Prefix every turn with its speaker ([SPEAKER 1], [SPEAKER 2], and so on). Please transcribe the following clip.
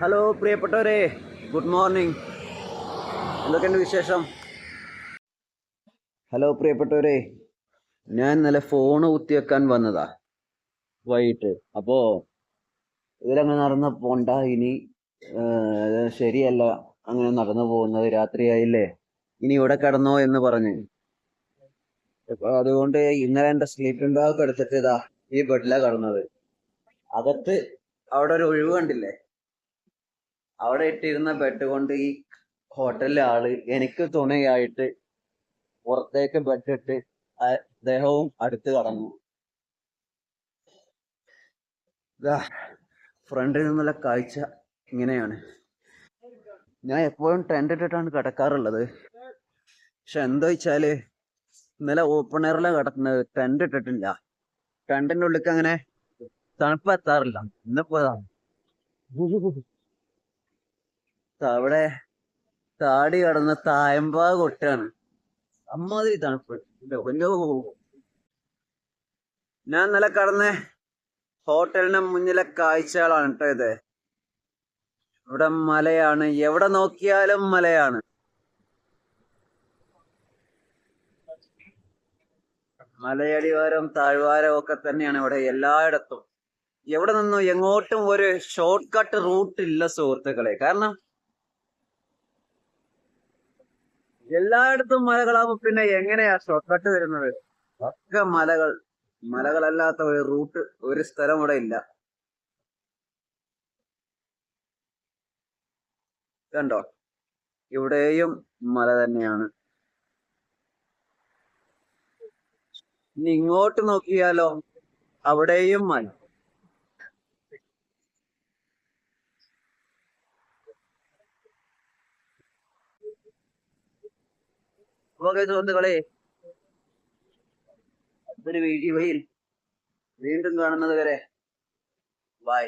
[SPEAKER 1] Hello പ്രിയപ്പെട്ടവരെ. Good morning എന്തൊക്കെയുണ്ട് വിശേഷം? ഹലോ പ്രിയപ്പെട്ടവരെ. ഞാൻ ഇന്നലെ ഫോണ് കുത്തിവെക്കാൻ വന്നതാ. വൈകിട്ട്. അപ്പോ ഇതിലങ്ങനെ നടന്ന് പോണ്ട. ഇനി ശരിയല്ല. അങ്ങനെ നടന്നു പോകുന്നത് രാത്രിയായില്ലേ? ഇനി ഇവിടെ കിടന്നോ എന്ന് പറഞ്ഞ്. അതുകൊണ്ട് ഇന്നലെ എന്റെ സ്ലീപ്പിംഗ് ബാഗ് എടുത്തിട്ട് ഇതാ ഈ ബെഡിലാണ് കിടന്നത്. അകത്ത് അവിടെ ഒരു ഒഴിവ് കണ്ടില്ലേ? അവിടെ ഇട്ടിരുന്ന ബെഡ് കൊണ്ട് ഈ ഹോട്ടലിലെ ആൾ എനിക്ക് തുണയായിട്ട് പുറത്തേക്ക് ബെഡ് ഇട്ട് അദ്ദേഹവും അടുത്ത് കടന്നു. ഫ്രണ്ടിൽ നിന്നുള്ള കാഴ്ച ഇങ്ങനെയാണ്. ഞാൻ എപ്പോഴും ടെന്റ് ഇട്ടിട്ടാണ് കിടക്കാറുള്ളത്. പക്ഷെ എന്താ വെച്ചാൽ ഇന്നലെ ഓപ്പൺ എയറിലാണ് കിടക്കുന്നത് ടെന്റ് ഇട്ടിട്ടില്ല. ടെന്റിന്റെ ഉള്ളിക്ക് അങ്ങനെ തണുപ്പ് എത്താറില്ല. ഇന്നിപ്പോ. അവിടെ താടി കടന്ന തായമ്പാ കൊട്ടാണ്. അമ്മാതിരി തണുപ്പ്. ഞാൻ ഇന്നലെ കടന്ന് ഹോട്ടലിന് മുന്നിലെ കാഴ്ചകളാണ് കേട്ടോ ഇത്. ഇവിടെ മലയാണ്. എവിടെ നോക്കിയാലും മലയാണ്. മലയടിവാരം താഴ്വാരം ഒക്കെ തന്നെയാണ് ഇവിടെ എല്ലായിടത്തും. എവിടെ നിന്നും എങ്ങോട്ടും ഒരു ഷോർട്ട് കട്ട് റൂട്ട് ഇല്ല സുഹൃത്തുക്കളെ. കാരണം എല്ലായിടത്തും മലകളാവും പിന്നെ എങ്ങനെയാ ഷോർട്ട്കട്ട് വരുന്നത്? ഒക്കെ മലകൾ. മലകളല്ലാത്ത ഒരു റൂട്ട് ഒരു സ്ഥലം ഇവിടെ ഇല്ല. കണ്ടോ? ഇവിടെയും മല തന്നെയാണ്. ഇനി ഇങ്ങോട്ട് നോക്കിയാലോ അവിടെയും മല. ഓക്കെ സുഹൃത്തുക്കളെ ഒരു വീഡിയോയിൽ വീണ്ടും കാണുന്നത് വരെ. ബൈ